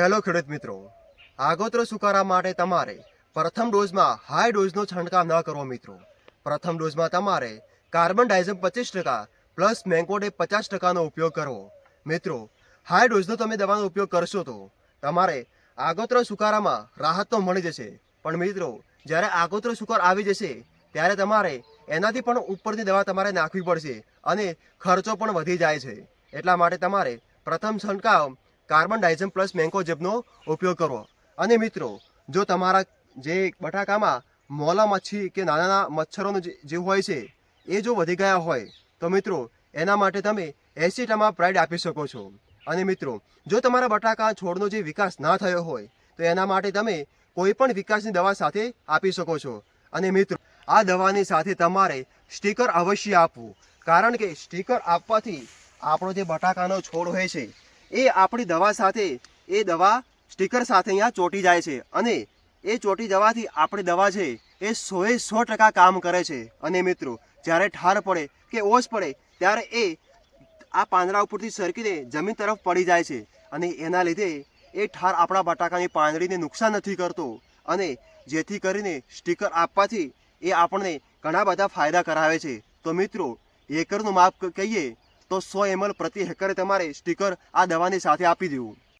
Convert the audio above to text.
Hello ખેડૂત મિત્રો, આગોતરો સુકારા માટે તમારે પ્રથમ ડોઝમાં હાઈ ડોઝનો છંટકાવ ન કરવો મિત્રો. પ્રથમ ડોઝમાં તમારે કાર્બન ડાયઝમ પચીસ ટકા પ્લસ મેંગોડે પચાસ ટકાનો ઉપયોગ કરવો. મિત્રો હાઈ ડોઝનો તમે દવાનો ઉપયોગ કરશો તો તમારે આગોતરો સુકારામાં રાહત તો મળી જશે. પણ મિત્રો, જ્યારે આગોતરો સુકાર આવી જશે, ત્યારે તમારે એનાથી પણ ઉપરની દવા તમારે નાખવી પડશે અને ખર્ચો પણ વધી જાય છે. એટલા માટે તમારે પ્રથમ છંટકાવ કાર્બન ડાયઝમ પ્લસ મેન્કોજેબનો ઉપયોગ કરવો. અને મિત્રો, જો તમારા જે બટાકામાં મોલા મચ્છી કે નાના નાના મચ્છરોનું જે હોય છે, એ જો વધી ગયા હોય, તો મિત્રો, એના માટે તમે એસી પ્રાઇડ આપી શકો છો. અને મિત્રો, જો તમારા બટાકા છોડનો જે વિકાસ ના થયો હોય, તો એના માટે તમે કોઈ પણ વિકાસની દવા સાથે આપી શકો છો. અને મિત્રો, આ દવાની સાથે તમારે સ્ટીકર અવશ્ય આપવું. કારણ કે સ્ટીકર આપવાથી આપણો જે બટાકાનો છોડ હોય છે એ આપણી દવા સાથે, એ દવા સ્ટીકર સાથે અહીંયા ચોંટી જાય છે અને એ ચોંટી જવાથી આપણી દવા છે એ સોએ સો ટકા કામ કરે છે. અને મિત્રો, જ્યારે ઠાર પડે કે ઓસ પડે, ત્યારે એ આ પાંદડા ઉપરથી સરકીને જમીન તરફ પડી જાય છે અને એના લીધે એ ઠાર આપણા બટાકાની પાંદડીને નુકસાન નથી કરતો અને જેથી કરીને સ્ટીકર આપવાથી એ આપણને ઘણા બધા ફાયદા કરાવે છે. તો મિત્રો એકરનું માપ કહીએ તો સો એમએલ પ્રતિ હેક્ટરે તમારે સ્ટીકર આ દવાની સાથે આપી દેવું.